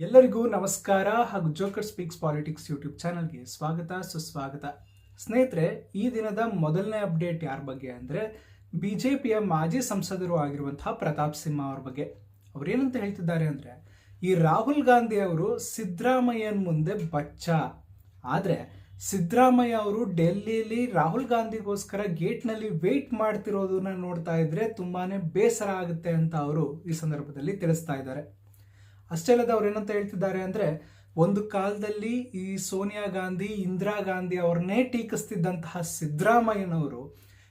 ಎಲ್ಲರಿಗೂ ನಮಸ್ಕಾರ ಹಾಗೂ ಜೋಕರ್ ಸ್ಪೀಕ್ಸ್ ಪಾಲಿಟಿಕ್ಸ್ ಯೂಟ್ಯೂಬ್ ಚಾನಲ್ಗೆ ಸ್ವಾಗತ, ಸುಸ್ವಾಗತ. ಸ್ನೇಹಿತರೆ, ಈ ದಿನದ ಮೊದಲನೇ ಅಪ್ಡೇಟ್ ಯಾರ ಬಗ್ಗೆ ಅಂದರೆ ಬಿ ಜೆ ಪಿಯ ಮಾಜಿ ಸಂಸದರು ಆಗಿರುವಂತಹ ಪ್ರತಾಪ್ ಸಿಂಹ ಅವ್ರ ಬಗ್ಗೆ. ಅವ್ರೇನಂತ ಹೇಳ್ತಿದ್ದಾರೆ ಅಂದರೆ, ಈ ರಾಹುಲ್ ಗಾಂಧಿ ಅವರು ಸಿದ್ದರಾಮಯ್ಯನ ಮುಂದೆ ಬಚ್ಚ. ಆದರೆ, ಸಿದ್ದರಾಮಯ್ಯ ಅವರು ಡೆಲ್ಲಿಲಿ ರಾಹುಲ್ ಗಾಂಧಿಗೋಸ್ಕರ ಗೇಟ್ನಲ್ಲಿ ವೇಟ್ ಮಾಡ್ತಿರೋದನ್ನ ನೋಡ್ತಾ ಇದ್ರೆ ತುಂಬಾನೇ ಬೇಸರ ಆಗುತ್ತೆ ಅಂತ ಅವರು ಈ ಸಂದರ್ಭದಲ್ಲಿ ತಿಳಿಸ್ತಾ ಇದ್ದಾರೆ. ಅಷ್ಟೇ ಅಲ್ಲದೆ ಅವ್ರು ಏನಂತ ಹೇಳ್ತಿದ್ದಾರೆ ಅಂದ್ರೆ, ಒಂದು ಕಾಲದಲ್ಲಿ ಈ ಸೋನಿಯಾ ಗಾಂಧಿ, ಇಂದಿರಾ ಗಾಂಧಿ ಅವ್ರನ್ನೇ ಟೀಕಿಸ್ತಿದ್ದಂತಹ ಸಿದ್ದರಾಮಯ್ಯನವರು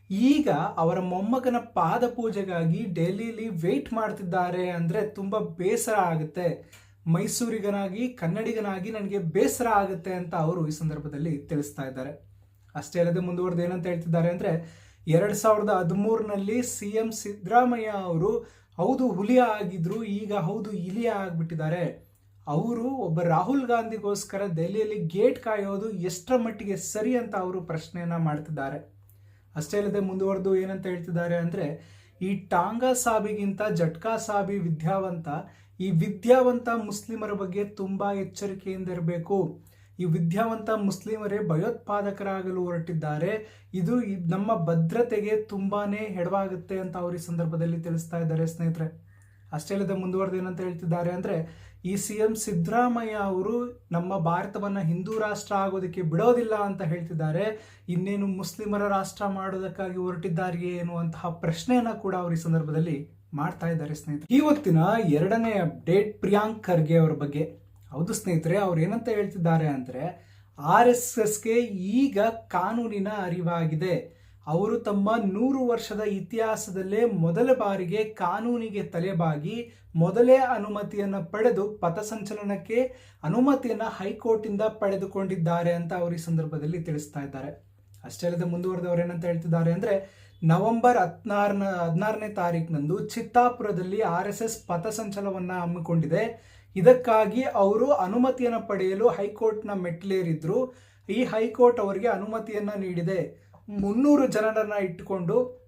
ಈಗ ಅವರ ಮೊಮ್ಮಗನ ಪಾದ ಪೂಜೆಗಾಗಿ ಡೆಲ್ಲಿಲಿ ವೇಟ್ ಮಾಡ್ತಿದ್ದಾರೆ ಅಂದ್ರೆ ತುಂಬಾ ಬೇಸರ ಆಗುತ್ತೆ. ಮೈಸೂರಿಗನಾಗಿ, ಕನ್ನಡಿಗನಾಗಿ ನನಗೆ ಬೇಸರ ಆಗುತ್ತೆ ಅಂತ ಅವರು ಈ ಸಂದರ್ಭದಲ್ಲಿ ತಿಳಿಸ್ತಾ ಇದ್ದಾರೆ. ಅಷ್ಟೇ ಅಲ್ಲದೆ ಮುಂದುವರೆದು ಏನಂತ ಹೇಳ್ತಿದ್ದಾರೆ ಅಂದ್ರೆ, ಎರಡ್ ಸಾವಿರದ ಹದಿಮೂರಿನಲ್ಲಿ ಸಿ ಎಂ ಸಿದ್ದರಾಮಯ್ಯ ಅವರು ಹೌದು, ಹುಲಿಯ ಆಗಿದ್ರು, ಈಗ ಹೌದು, ಇಲಿಯ ಆಗಿಬಿಟ್ಟಿದ್ದಾರೆ. ಅವರು ಒಬ್ಬ ರಾಹುಲ್ ಗಾಂಧಿಗೋಸ್ಕರ ದೆಹಲಿಯಲ್ಲಿ ಗೇಟ್ ಕಾಯೋದು ಎಷ್ಟರ ಮಟ್ಟಿಗೆ ಸರಿ ಅಂತ ಅವರು ಪ್ರಶ್ನೆಯನ್ನ ಮಾಡ್ತಿದ್ದಾರೆ. ಅಷ್ಟೇ ಅಲ್ಲದೆ ಮುಂದುವರೆದು ಏನಂತ ಹೇಳ್ತಿದ್ದಾರೆ ಅಂದ್ರೆ, ಈ ಟಾಂಗಾ ಸಾಬಿಗಿಂತ ಜಟ್ಕಾ ಸಾಬಿ ವಿದ್ಯಾವಂತ, ಈ ವಿದ್ಯಾವಂತ ಮುಸ್ಲಿಮರ ಬಗ್ಗೆ ತುಂಬಾ ಎಚ್ಚರಿಕೆಯಿಂದ ಇರಬೇಕು. ಈ ವಿದ್ಯಾವಂತ ಮುಸ್ಲಿಮರೇ ಭಯೋತ್ಪಾದಕರಾಗಲು ಹೊರಟಿದ್ದಾರೆ. ಇದು ನಮ್ಮ ಭದ್ರತೆಗೆ ತುಂಬಾನೇ ಹೆಡವಾಗುತ್ತೆ ಅಂತ ಅವರು ಈ ಸಂದರ್ಭದಲ್ಲಿ ತಿಳಿಸ್ತಾ ಇದ್ದಾರೆ ಸ್ನೇಹಿತರೆ. ಅಷ್ಟೇ ಅಲ್ಲದೆ ಮುಂದುವರೆದು ಏನಂತ ಹೇಳ್ತಿದ್ದಾರೆ ಅಂದ್ರೆ, ಈ ಸಿ ಎಂ ಸಿದ್ದರಾಮಯ್ಯ ಅವರು ನಮ್ಮ ಭಾರತವನ್ನ ಹಿಂದೂ ರಾಷ್ಟ್ರ ಆಗೋದಕ್ಕೆ ಬಿಡೋದಿಲ್ಲ ಅಂತ ಹೇಳ್ತಿದ್ದಾರೆ. ಇನ್ನೇನು ಮುಸ್ಲಿಮರ ರಾಷ್ಟ್ರ ಮಾಡೋದಕ್ಕಾಗಿ ಹೊರಟಿದ್ದಾರೆಯೇ ಎನ್ನುವಂತಹ ಪ್ರಶ್ನೆಯನ್ನ ಕೂಡ ಅವರು ಈ ಸಂದರ್ಭದಲ್ಲಿ ಮಾಡ್ತಾ ಇದ್ದಾರೆ ಸ್ನೇಹಿತರೆ. ಇವತ್ತಿನ ಎರಡನೇ ಅಪ್ಡೇಟ್ ಪ್ರಿಯಾಂಕ್ ಖರ್ಗೆ ಅವರ ಬಗ್ಗೆ. ಹೌದು ಸ್ನೇಹಿತರೆ, ಅವ್ರು ಏನಂತ ಹೇಳ್ತಿದ್ದಾರೆ ಅಂದ್ರೆ ಆರ್ ಎಸ್ ಎಸ್ಗೆ ಈಗ ಕಾನೂನಿನ ಅರಿವಾಗಿದೆ. ಅವರು ತಮ್ಮ ನೂರು ವರ್ಷದ ಇತಿಹಾಸದಲ್ಲೇ ಮೊದಲ ಬಾರಿಗೆ ಕಾನೂನಿಗೆ ತಲೆಬಾಗಿ ಮೊದಲೇ ಅನುಮತಿಯನ್ನು ಪಡೆದು ಪಥಸಂಚಲನಕ್ಕೆ ಅನುಮತಿಯನ್ನು ಹೈಕೋರ್ಟಿಂದ ಪಡೆದುಕೊಂಡಿದ್ದಾರೆ ಅಂತ ಅವರು ಈ ಸಂದರ್ಭದಲ್ಲಿ ತಿಳಿಸ್ತಾ ಇದ್ದಾರೆ. ಅಷ್ಟೇ ಅಲ್ಲದೆ ಮುಂದುವರೆದವರು ಏನಂತ ಹೇಳ್ತಿದ್ದಾರೆ ಅಂದ್ರೆ ನವೆಂಬರ್ ಹದಿನಾರನ, ಹದಿನಾರನೇ ತಾರೀಕಿನಂದು ಚಿತ್ತಾಪುರದಲ್ಲಿ ಆರ್ ಎಸ್ ಎಸ್ ಪಥಸಂಚಲವನ್ನು ಹಮ್ಮಿಕೊಂಡಿದೆ. ಇದಕ್ಕಾಗಿ ಅವರು ಅನುಮತಿಯನ್ನು ಪಡೆಯಲು ಹೈಕೋರ್ಟ್ನ ಮೆಟ್ಲೇರಿದ್ರು ಈ ಹೈಕೋರ್ಟ್ ಅವರಿಗೆ ಅನುಮತಿಯನ್ನ ನೀಡಿದೆ. ಮುನ್ನೂರು ಜನರನ್ನ ಇಟ್ಟುಕೊಂಡು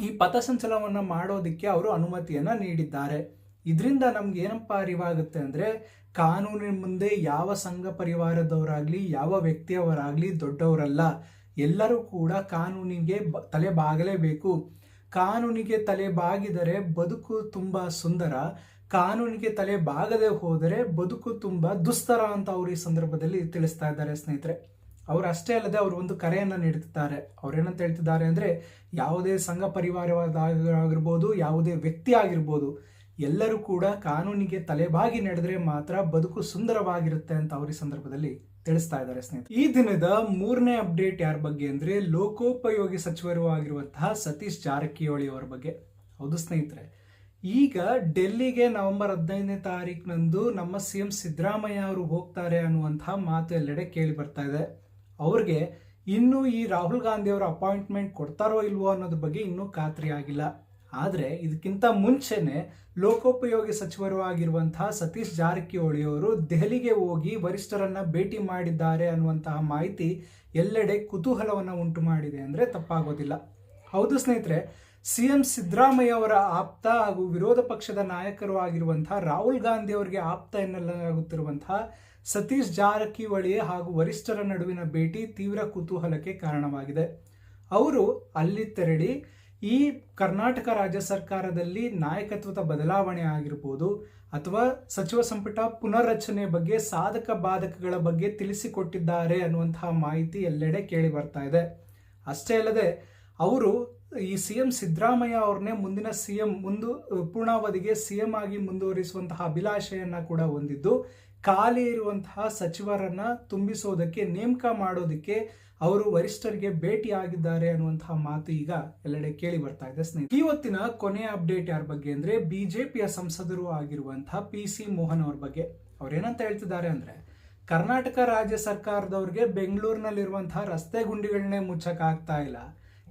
ಈ ಪಥಸಂಚಲನವನ್ನು ಮಾಡೋದಕ್ಕೆ ಅವರು ಅನುಮತಿಯನ್ನ ನೀಡಿದ್ದಾರೆ. ಇದರಿಂದ ನಮ್ಗೆ ಏನಪ್ಪ ಅರಿವಾಗುತ್ತೆ ಅಂದ್ರೆ, ಕಾನೂನಿನ ಮುಂದೆ ಯಾವ ಸಂಘ ಪರಿವಾರದವರಾಗಲಿ, ಯಾವ ವ್ಯಕ್ತಿಯವರಾಗಲಿ ದೊಡ್ಡವರಲ್ಲ. ಎಲ್ಲರೂ ಕೂಡ ಕಾನೂನಿಗೆ ತಲೆ ಬಾಗಲೇಬೇಕು. ಕಾನೂನಿಗೆ ತಲೆ ಬಾಗಿದರೆ ಬದುಕು ತುಂಬ ಸುಂದರ. ಕಾನೂನಿಗೆ ತಲೆ ಬಾಗದೆ ಹೋದರೆ ಬದುಕು ತುಂಬ ದುಸ್ತರ ಅಂತ ಅವರು ಈ ಸಂದರ್ಭದಲ್ಲಿ ತಿಳಿಸ್ತಾ ಇದ್ದಾರೆ ಸ್ನೇಹಿತರೆ. ಅವರು ಅಷ್ಟೇ ಅಲ್ಲದೆ ಅವರು ಒಂದು ಕರೆಯನ್ನ ನೀಡುತ್ತಿದ್ದಾರೆ. ಅವ್ರೇನಂತ ಹೇಳ್ತಿದ್ದಾರೆ ಅಂದ್ರೆ ಯಾವುದೇ ಸಂಘ ಪರಿವಾರವಾಗಿರ್ಬೋದು ಯಾವುದೇ ವ್ಯಕ್ತಿ ಆಗಿರ್ಬೋದು, ಎಲ್ಲರೂ ಕೂಡ ಕಾನೂನಿಗೆ ತಲೆಬಾಗಿ ನಡೆದ್ರೆ ಮಾತ್ರ ಬದುಕು ಸುಂದರವಾಗಿರುತ್ತೆ ಅಂತ ಅವ್ರ ಸಂದರ್ಭದಲ್ಲಿ ತಿಳಿಸ್ತಾ ಇದ್ದಾರೆ ಸ್ನೇಹಿತರೆ. ಈ ದಿನದ ಮೂರನೇ ಅಪ್ಡೇಟ್ ಯಾರ ಬಗ್ಗೆ ಅಂದ್ರೆ ಲೋಕೋಪಯೋಗಿ ಸಚಿವರು ಆಗಿರುವಂತಹ ಸತೀಶ್ ಜಾರಕಿಹೊಳಿ ಅವರ ಬಗ್ಗೆ. ಹೌದು ಸ್ನೇಹಿತರೆ. ಈಗ ಡೆಲ್ಲಿಗೆ ನವೆಂಬರ್ ಹದಿನೈದನೇ ತಾರೀಕಿನಂದು ನಮ್ಮ ಸಿ ಎಂ ಸಿದ್ದರಾಮಯ್ಯ ಅವರು ಹೋಗ್ತಾರೆ ಅನ್ನುವಂತಹ ಮಾತು ಎಲ್ಲೆಡೆ ಕೇಳಿ ಬರ್ತಾ ಇದೆ. ಅವ್ರಿಗೆ ಇನ್ನೂ ಈ ರಾಹುಲ್ ಗಾಂಧಿ ಅವರ ಅಪಾಯಿಂಟ್ಮೆಂಟ್ ಕೊಡ್ತಾರೋ ಇಲ್ವೋ ಅನ್ನೋದ್ರ ಬಗ್ಗೆ ಇನ್ನೂ ಖಾತ್ರಿ ಆಗಿಲ್ಲ. ಆದರೆ ಇದಕ್ಕಿಂತ ಮುಂಚೆನೆ ಲೋಕೋಪಯೋಗಿ ಸಚಿವರು ಆಗಿರುವಂತಹ ಸತೀಶ್ ಜಾರಕಿಹೊಳಿ ಅವರು ದೆಹಲಿಗೆ ಹೋಗಿ ವರಿಷ್ಠರನ್ನ ಭೇಟಿ ಮಾಡಿದ್ದಾರೆ ಅನ್ನುವಂತಹ ಮಾಹಿತಿ ಎಲ್ಲೆಡೆ ಕುತೂಹಲವನ್ನು ಉಂಟು ಮಾಡಿದೆ ಅಂದರೆ ತಪ್ಪಾಗೋದಿಲ್ಲ. ಹೌದು ಸ್ನೇಹಿತರೆ ಸಿ ಎಂ ಸಿದ್ದರಾಮಯ್ಯ ಅವರ ಆಪ್ತ ಹಾಗೂ ವಿರೋಧ ಪಕ್ಷದ ನಾಯಕರು ಆಗಿರುವಂತಹ ರಾಹುಲ್ ಗಾಂಧಿ ಅವರಿಗೆ ಆಪ್ತ ಎನ್ನಲಾಗುತ್ತಿರುವಂತಹ ಸತೀಶ್ ಜಾರಕಿಹೊಳಿ ಹಾಗೂ ವರಿಷ್ಠರ ನಡುವಿನ ಭೇಟಿ ತೀವ್ರ ಕುತೂಹಲಕ್ಕೆ ಕಾರಣವಾಗಿದೆ. ಅವರು ಅಲ್ಲಿ ತೆರಳಿ ಈ ಕರ್ನಾಟಕ ರಾಜ್ಯ ಸರ್ಕಾರದಲ್ಲಿ ನಾಯಕತ್ವದ ಬದಲಾವಣೆ ಆಗಿರ್ಬೋದು ಅಥವಾ ಸಚಿವ ಸಂಪುಟ ಪುನರ್ರಚನೆ ಬಗ್ಗೆ ಸಾಧಕ ಬಾಧಕಗಳ ಬಗ್ಗೆ ತಿಳಿಸಿಕೊಟ್ಟಿದ್ದಾರೆ ಅನ್ನುವಂತಹ ಮಾಹಿತಿ ಎಲ್ಲೆಡೆ ಕೇಳಿ ಬರ್ತಾ ಇದೆ. ಅಷ್ಟೇ ಅಲ್ಲದೆ, ಅವರು ಈ ಸಿ ಎಂ ಸಿದ್ದರಾಮಯ್ಯ ಅವ್ರನ್ನೇ ಮುಂದಿನ ಸಿ ಎಂ ಮುಂದು ಪೂರ್ಣಾವಧಿಗೆ ಸಿ ಎಂ ಆಗಿ ಮುಂದುವರಿಸುವಂತಹ ಅಭಿಲಾಷೆಯನ್ನು ಕೂಡ ಹೊಂದಿದ್ದು ಖಾಲಿ ಇರುವಂತಹ ಸಚಿವರನ್ನ ತುಂಬಿಸೋದಕ್ಕೆ, ನೇಮಕ ಮಾಡೋದಕ್ಕೆ ಅವರು ವರಿಷ್ಠರಿಗೆ ಭೇಟಿ ಆಗಿದ್ದಾರೆ ಅನ್ನುವಂತಹ ಮಾತು ಈಗ ಎಲ್ಲೆಡೆ ಕೇಳಿ ಬರ್ತಾ ಇದೆ ಸ್ನೇಹಿತರೆ. ಇವತ್ತಿನ ಕೊನೆಯ ಅಪ್ಡೇಟ್ ಯಾರ ಬಗ್ಗೆ ಅಂದ್ರೆ, ಬಿಜೆಪಿಯ ಸಂಸದರು ಆಗಿರುವಂತಹ ಪಿ ಸಿ ಮೋಹನ್ ಅವ್ರ ಬಗ್ಗೆ. ಅವ್ರೇನಂತ ಹೇಳ್ತಿದ್ದಾರೆ ಅಂದ್ರೆ, ಕರ್ನಾಟಕ ರಾಜ್ಯ ಸರ್ಕಾರದವ್ರಿಗೆ ಬೆಂಗಳೂರಿನಲ್ಲಿರುವಂತಹ ರಸ್ತೆ ಗುಂಡಿಗಳನ್ನೇ ಮುಚ್ಚಕ್ ಆಗ್ತಾ ಇಲ್ಲ.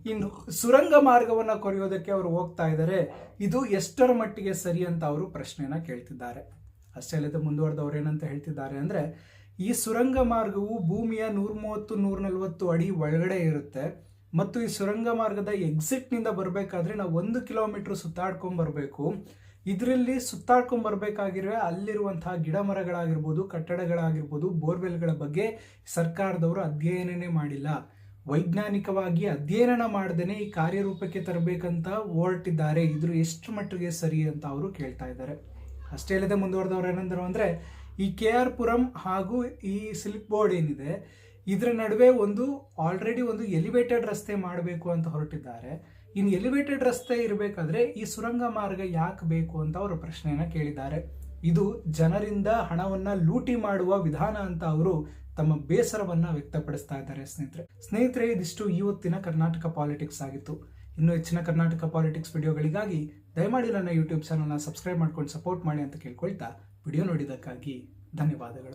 ಇನ್ನು ಸುರಂಗ ಮಾರ್ಗವನ್ನ ಕೊರೆಯೋದಕ್ಕೆ ಅವರು ಹೋಗ್ತಾ ಇದ್ದಾರೆ ಇದು ಎಷ್ಟರ ಮಟ್ಟಿಗೆ ಸರಿ ಅಂತ ಅವರು ಪ್ರಶ್ನೆಯನ್ನ ಕೇಳ್ತಿದ್ದಾರೆ. ಅಷ್ಟೇ ಅಲ್ಲದೆ ಮುಂದುವರೆದವ್ರು ಏನಂತ ಹೇಳ್ತಿದ್ದಾರೆ ಅಂದ್ರೆ, ಈ ಸುರಂಗ ಮಾರ್ಗವು ಭೂಮಿಯ ನೂರ ಮೂವತ್ತು ನೂರ ನಲವತ್ತು ಅಡಿ ಒಳಗಡೆ ಇರುತ್ತೆ. ಮತ್ತು ಈ ಸುರಂಗ ಮಾರ್ಗದ ಎಕ್ಸಿಟ್ನಿಂದ ಬರಬೇಕಾದ್ರೆ ನಾವು ಒಂದು ಕಿಲೋಮೀಟರ್ ಸುತ್ತಾಡ್ಕೊಂಡ್ ಬರಬೇಕು. ಇದರಲ್ಲಿ ಸುತ್ತಾಡ್ಕೊಂಡ್ ಬರಬೇಕಾಗಿರುವ ಅಲ್ಲಿರುವಂತಹ ಗಿಡ ಮರಗಳಾಗಿರ್ಬೋದು ಕಟ್ಟಡಗಳಾಗಿರ್ಬೋದು, ಬೋರ್ವೆಲ್ಗಳ ಬಗ್ಗೆ ಸರ್ಕಾರದವರು ಅಧ್ಯಯನನೇ ಮಾಡಿಲ್ಲ. ವೈಜ್ಞಾನಿಕವಾಗಿ ಅಧ್ಯಯನ ಮಾಡದೇನೆ ಈ ಕಾರ್ಯರೂಪಕ್ಕೆ ತರಬೇಕಂತ ಹೊರಟಿದ್ದಾರೆ. ಇದ್ರ ಎಷ್ಟು ಮಟ್ಟಿಗೆ ಸರಿ ಅಂತ ಅವರು ಕೇಳ್ತಾ ಇದ್ದಾರೆ. ಅಷ್ಟೇ ಅಲ್ಲದೆ ಮುಂದುವರೆದವ್ರು ಏನಂದ್ರು ಅಂದರೆ ಈ ಕೆ ಆರ್ ಪುರಂ ಹಾಗೂ ಈ ಸಿಲ್ಕ್ ಬೋರ್ಡ್ ಏನಿದೆ, ಇದರ ನಡುವೆ ಒಂದು ಆಲ್ರೆಡಿ ಒಂದು ಎಲಿವೇಟೆಡ್ ರಸ್ತೆ ಮಾಡಬೇಕು ಅಂತ ಹೊರಟಿದ್ದಾರೆ. ಇನ್ನು ಎಲಿವೇಟೆಡ್ ರಸ್ತೆ ಇರಬೇಕಾದ್ರೆ ಈ ಸುರಂಗ ಮಾರ್ಗ ಯಾಕೆ ಬೇಕು ಅಂತ ಅವರು ಪ್ರಶ್ನೆಯನ್ನ ಕೇಳಿದ್ದಾರೆ. ಇದು ಜನರಿಂದ ಹಣವನ್ನ ಲೂಟಿ ಮಾಡುವ ವಿಧಾನ ಅಂತ ಅವರು ತಮ್ಮ ಬೇಸರವನ್ನು ವ್ಯಕ್ತಪಡಿಸ್ತಾ ಇದ್ದಾರೆ ಸ್ನೇಹಿತರೆ. ಸ್ನೇಹಿತರೆ, ಇದಿಷ್ಟು ಇವತ್ತಿನ ಕರ್ನಾಟಕ ಪಾಲಿಟಿಕ್ಸ್ ಆಗಿತ್ತು. ಇನ್ನು ಹೆಚ್ಚಿನ ಕರ್ನಾಟಕ ಪಾಲಿಟಿಕ್ಸ್ ವಿಡಿಯೋಗಳಿಗಾಗಿ ದಯಮಾಡಿ ನನ್ನ ಯೂಟ್ಯೂಬ್ ಚಾನಲ್ನ ಸಬ್ಸ್ಕ್ರೈಬ್ ಮಾಡ್ಕೊಂಡು ಸಪೋರ್ಟ್ ಮಾಡಿ ಅಂತ ಕೇಳ್ಕೊಳ್ತಾ ವಿಡಿಯೋ ನೋಡಿದ್ದಕ್ಕಾಗಿ ಧನ್ಯವಾದಗಳು.